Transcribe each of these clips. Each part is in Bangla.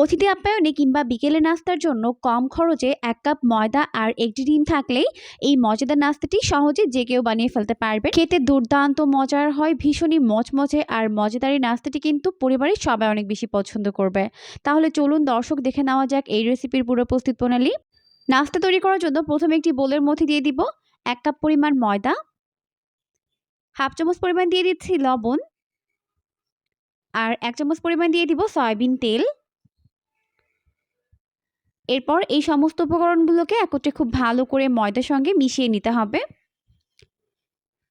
অতিথি আপ্যায়নে কিংবা বিকেলে নাস্তার জন্য কম খরচে এক কাপ ময়দা আর একটি ডিম থাকলেই এই মজাদার নাস্তাটি সহজে যে কেউ বানিয়ে ফেলতে পারবে। খেতে দুর্দান্ত মজার হয়, ভীষণই মচমচে আর মজাদার নাস্তাটি কিন্তু পরিবারের সবাই অনেক বেশি পছন্দ করবে। তাহলে চলুন দর্শক দেখে নেওয়া যাক এই রেসিপির পুরো প্রস্তুত প্রণালী। নাস্তা তৈরি করার জন্য প্রথমে একটি বোলের মধ্যে দিয়ে দিব এক কাপ পরিমাণ ময়দা, হাফ চামচ পরিমাণ দিয়ে দিচ্ছি লবণ আর এক চামচ পরিমাণ দিয়ে দিব সয়াবিন তেল। এরপর এই সমস্ত উপকরণগুলোকে একত্রে খুব ভালো করে ময়দার সঙ্গে মিশিয়ে নিতে হবে।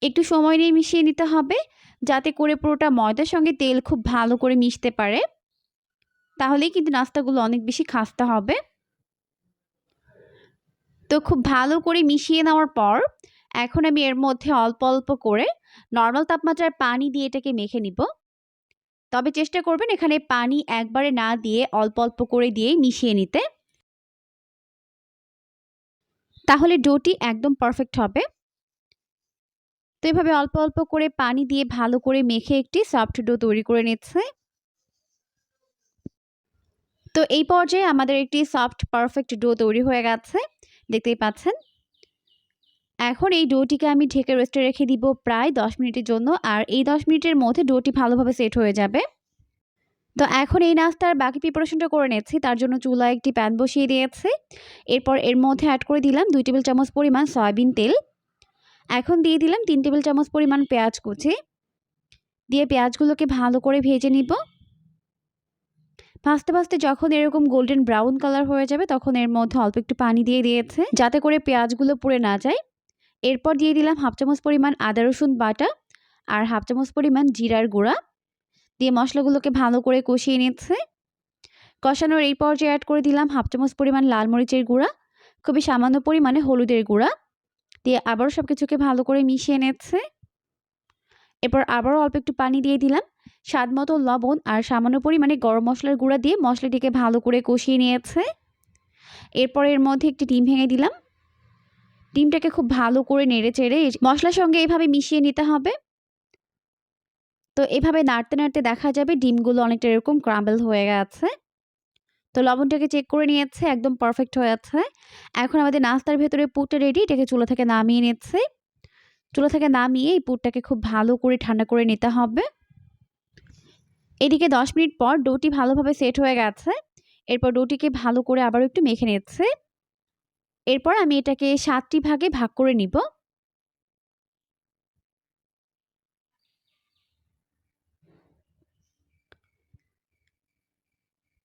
একটু সময় নিয়ে মিশিয়ে নিতে হবে যাতে করে পুরোটা ময়দার সঙ্গে তেল খুব ভালো করে মিশতে পারে। তাহলেই কিন্তু নাস্তাগুলো অনেক বেশি খাস্তা হবে। তো খুব ভালো করে মিশিয়ে নেওয়ার পর এখন আমি এর মধ্যে অল্প অল্প করে নর্মাল তাপমাত্রার পানি দিয়ে এটাকে মেখে নিব। তবে চেষ্টা করবেন এখানে পানি একবারে না দিয়ে অল্প অল্প করে দিয়েই মিশিয়ে নিতে। তাহলে ডোটি একদম পারফেক্ট হবে। তো এভাবে অল্প অল্প করে পানি দিয়ে ভালো করে মেখে একটি সফট ডো তৈরি করে নিচ্ছে। তো এই পর্যায়ে আমাদের একটি সফট পারফেক্ট ডো তৈরি হয়ে গেছে, দেখতেই পাচ্ছেন। এখন এই ডোটিকে আমি ঢেকে রেস্টে রেখে দিব প্রায় দশ মিনিটের জন্য, আর এই দশ মিনিটের মধ্যে ডোটি ভালোভাবে সেট হয়ে যাবে। তো এখন এই নাস্তার বাকি প্রিপারেশনটা করে নিচ্ছি তার জন্য চুলায় একটি প্যান বসিয়ে দিয়েছি। এরপর এর মধ্যে অ্যাড করে দিলাম দুই টেবিল চামচ পরিমাণ সয়াবিন তেল। এখন দিয়ে দিলাম তিন টেবিল চামচ পরিমাণ পেঁয়াজ কুচি। দিয়ে পেঁয়াজগুলোকে ভালো করে ভেজে নিব। ভাজতে ভাজতে যখন এরকম গোল্ডেন ব্রাউন কালার হয়ে যাবে, তখন এর মধ্যে অল্প একটু পানি দিয়ে দিয়েছে, যাতে করে পেঁয়াজগুলো পুড়ে না যায়। এরপর দিয়ে দিলাম হাফ চামচ পরিমাণ আদা রসুন বাটা আর হাফ চামচ পরিমাণ জিরার গুঁড়া। দিয়ে মশলাগুলোকে ভালো করে কষিয়ে নিচ্ছে। কষানোর এই পর্যায়ে অ্যাড করে দিলাম হাফ চামচ পরিমাণ লাল মরিচের গুঁড়া, খুবই সামান্য পরিমাণে হলুদের গুঁড়া দিয়ে আবারও সব কিছুকে ভালো করে মিশিয়ে নিচ্ছে। এরপর আবারও অল্প একটু পানি দিয়ে দিলাম। স্বাদ মতো লবণ আর সামান্য পরিমাণে গরম মশলার গুঁড়া দিয়ে মশলাটিকে ভালো করে কষিয়ে নিয়েছে। এরপর এর মধ্যে একটি ডিম ভেঙে দিলাম। ডিমটাকে খুব ভালো করে নেড়ে চেড়ে মশলার সঙ্গে এভাবে মিশিয়ে নিতে হবে। তো এভাবে নাড়তে নাড়তে দেখা যাবে ডিমগুলো অনেকটা এরকম ক্রাম্বেল হয়ে গেছে। তো লবণটাকে চেক করে নিয়েছে, একদম পারফেক্ট হয়ে আছে। এখন আমাদের নাস্তার ভেতরে পুরটা রেডি এটাকে চুলা থেকে নামিয়ে নিচ্ছে। চুলা থেকে নামিয়ে এই পুরটাকে খুব ভালো করে ঠান্ডা করে নিতে হবে। এদিকে দশ মিনিট পর ডোটি ভালোভাবে সেট হয়ে গেছে। এরপর ডোটিকে ভালো করে আবারও একটু মেখে নিচ্ছে। এরপর আমি এটাকে সাতটি ভাগে ভাগ করে নিব।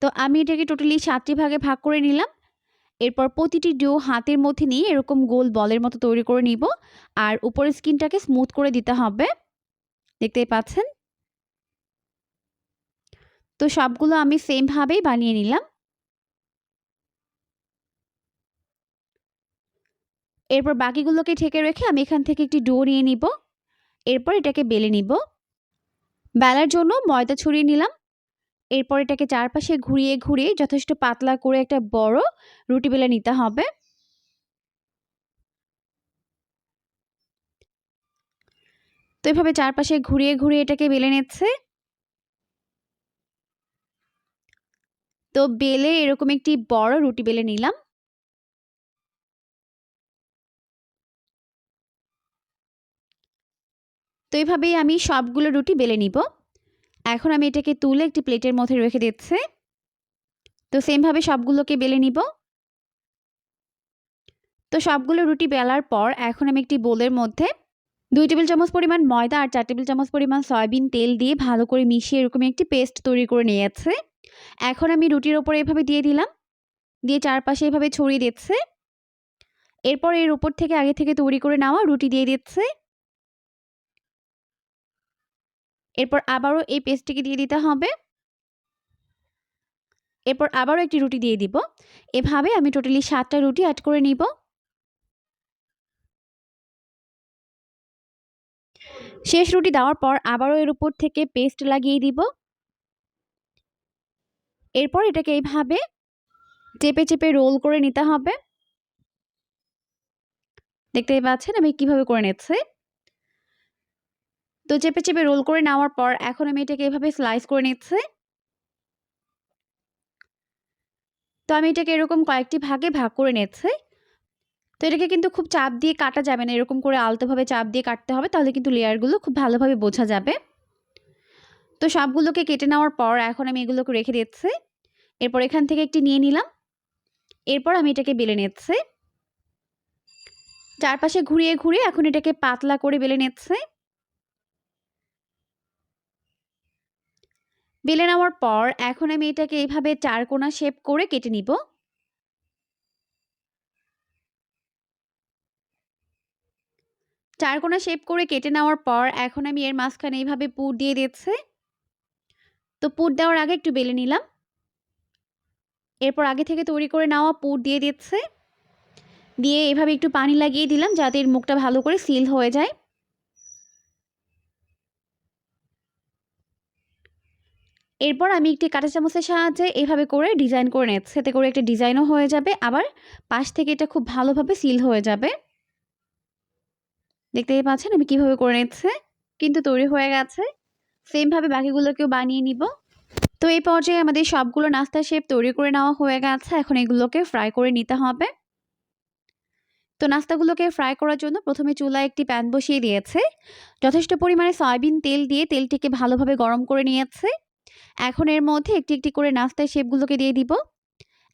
তো আমি এটাকে টোটালি সাতটি ভাগে ভাগ করে নিলাম। এরপর প্রতিটি ডো হাতের মধ্যে নিয়ে এরকম গোল বলের মতো তৈরি করে নিব। আর উপরের স্কিনটাকে স্মুথ করে দিতে হবে। দেখতেই পাচ্ছেন? তো সবগুলো আমি সেমভাবেই বানিয়ে নিলাম। এরপর বাকিগুলোকে ঠেকে রেখে আমি এখান থেকে একটি ডো নিয়ে নিব। এরপর এটাকে বেলে নিব। বেলার জন্য ময়দা ছড়িয়ে নিলাম। এরপর এটাকে চারপাশে ঘুরিয়ে ঘুরিয়ে যথেষ্ট পাতলা করে একটা বড় রুটি বেলে নিতে হবে। তো এভাবে চারপাশে ঘুরিয়ে ঘুরিয়ে এটাকে বেলে নিচ্ছে। তো বেলে এরকম একটি বড় রুটি বেলে নিলাম। তো এইভাবেই আমি সবগুলো রুটি বেলে নিব। এখন আমি এটাকে তুলে একটি প্লেটের মধ্যে রেখে দিচ্ছি। তো সেমভাবে সবগুলোকে বেলে নিব। তো সবগুলো রুটি বেলার পর এখন আমি একটি বোলের মধ্যে দুই টেবিল চামচ পরিমাণ ময়দা আর চার টেবিল চামচ পরিমাণ সয়াবিন তেল দিয়ে ভালো করে মিশিয়ে এরকম একটি পেস্ট তৈরি করে নিয়েছে। এখন আমি রুটির ওপরে এভাবে দিয়ে দিলাম। দিয়ে চারপাশে এভাবে ছড়িয়ে দিচ্ছে। এরপর এর উপর থেকে আগে থেকে তৈরি করে নেওয়া রুটি দিয়ে দিচ্ছে। এরপর আবারও এই পেস্টটিকে দিয়ে দিতে হবে। এরপর আবারও একটি রুটি দিয়ে দিব। এভাবে আমি টোটালি সাতটা রুটি অ্যাড করে নিব। শেষ রুটি দেওয়ার পর আবারও এর উপর থেকে পেস্ট লাগিয়ে দিব। এরপর এটাকে এইভাবে চেপে চেপে রোল করে নিতে হবে। দেখতেই পাচ্ছেন আমি কীভাবে করে নিচ্ছি। তো চেপে চেপে রোল করে নেওয়ার পর এখন আমি এটাকে এভাবে স্লাইস করে নিচ্ছি। তো আমি এটাকে এরকম কয়েকটি ভাগে ভাগ করে নিচ্ছি। তো এটাকে কিন্তু খুব চাপ দিয়ে কাটা যাবে না, এরকম করে আলতোভাবে চাপ দিয়ে কাটতে হবে, তাহলে কিন্তু লেয়ারগুলো খুব ভালোভাবে বোঝা যাবে। তো সবগুলোকে কেটে নেওয়ার পর এখন আমি এগুলোকে রেখে দিচ্ছি। এরপর এখান থেকে একটি নিয়ে নিলাম। এরপর আমি এটাকে বেলে নিচ্ছি। চারপাশে ঘুরিয়ে ঘুরিয়ে এখন এটাকে পাতলা করে বেলে নিচ্ছে। বেলে নেওয়ার পর এখন আমি এটাকে এইভাবে চারকোনা শেপ করে কেটে নিব। চারকোনা শেপ করে কেটে নেওয়ার পর এখন আমি এর মাঝখানে এইভাবে পুর দিয়ে দিচ্ছে তো পুর দেওয়ার আগে একটু বেলে নিলাম। এরপর আগে থেকে তৈরি করে নেওয়া পুর দিয়ে দিচ্ছে দিয়ে এভাবে একটু পানি লাগিয়ে দিলাম যাতে এর মুখটা ভালো করে সিল হয়ে যায়। এরপর আমি একটি কাঁটা চামচের সাহায্যে এভাবে করে ডিজাইন করে নিচ্ছি এতে করে একটা ডিজাইনও হয়ে যাবে। আবার পাশ থেকে এটা খুব ভালোভাবে সিল হয়ে যাবে। দেখতেই পাচ্ছেন আমি কীভাবে করে নিচ্ছে। কিন্তু তৈরি হয়ে গেছে। সেমভাবে বাকিগুলোকেও বানিয়ে নিব। তো এই পর্যায়ে আমাদের সবগুলো নাস্তা শেপ তৈরি করে নেওয়া হয়ে গেছে। এখন এগুলোকে ফ্রাই করে নিতে হবে। তো নাস্তাগুলোকে ফ্রাই করার জন্য প্রথমে চুলায় একটি প্যান বসিয়ে দিয়েছে। যথেষ্ট পরিমাণে সয়াবিন তেল দিয়ে তেলটিকে ভালোভাবে গরম করে নিয়েছে। এখন এর মধ্যে একটি একটি করে নাস্তায় শেপগুলোকে দিয়ে দিব।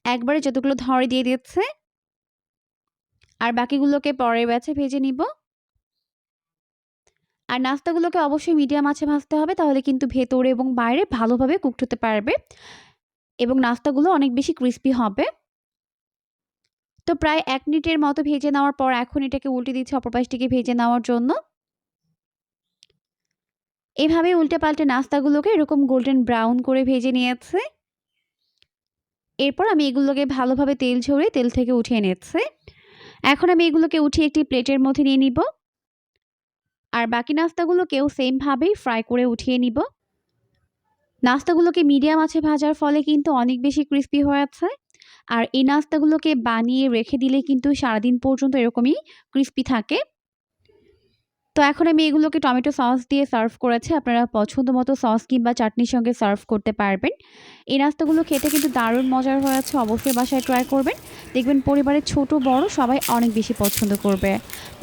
একবারে যতগুলো ধরে দিয়ে দিচ্ছে। আর বাকিগুলোকে পরে ব্যাচে ভেজে নিব। আর নাস্তাগুলোকে অবশ্যই মিডিয়াম আছে ভাজতে হবে, তাহলে কিন্তু ভেতরে এবং বাইরে ভালোভাবে কুকড হতে পারবে এবং নাস্তাগুলো অনেক বেশি ক্রিস্পি হবে। তো প্রায় এক মিনিটের মতো ভেজে নেওয়ার পর এখন এটাকে উল্টে দিচ্ছি অপর পাশটিকে ভেজে নেওয়ার জন্য। এভাবে উল্টে পাল্টে নাস্তাগুলোকে এরকম গোল্ডেন ব্রাউন করে ভেজে নিয়েছে। এরপর আমি এগুলোকে ভালোভাবে তেল ঝরিয়ে তেল থেকে উঠিয়ে নিচ্ছে এখন আমি এগুলোকে উঠিয়ে একটি প্লেটের মধ্যে নিয়ে নিব। আর বাকি নাস্তাগুলোকেও সেমভাবেই ফ্রাই করে উঠিয়ে নিব। নাস্তাগুলোকে মিডিয়াম আছে ভাজার ফলে কিন্তু অনেক বেশি ক্রিস্পি হয়েছে আর এই নাস্তাগুলোকে বানিয়ে রেখে দিলে কিন্তু সারাদিন পর্যন্ত এরকমই ক্রিস্পি থাকে। তো এখন আমি এগুলোকে টমেটো সস দিয়ে সার্ভ করেছি। আপনারা পছন্দ মতো সস কিংবা চাটনির সঙ্গে সার্ভ করতে পারবেন। এই নাস্তাগুলো খেতে কিন্তু দারুণ মজার হয়েছে অবশ্যই বাসায় ট্রাই করবেন। দেখবেন পরিবারের ছোট, বড় সবাই অনেক বেশি পছন্দ করবে।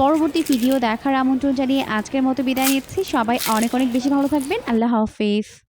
পরবর্তী ভিডিও দেখার আমন্ত্রণ জানিয়ে আজকের মতো বিদায় নিচ্ছি। সবাই অনেক অনেক বেশি ভালো থাকবেন। আল্লাহ হাফিজ।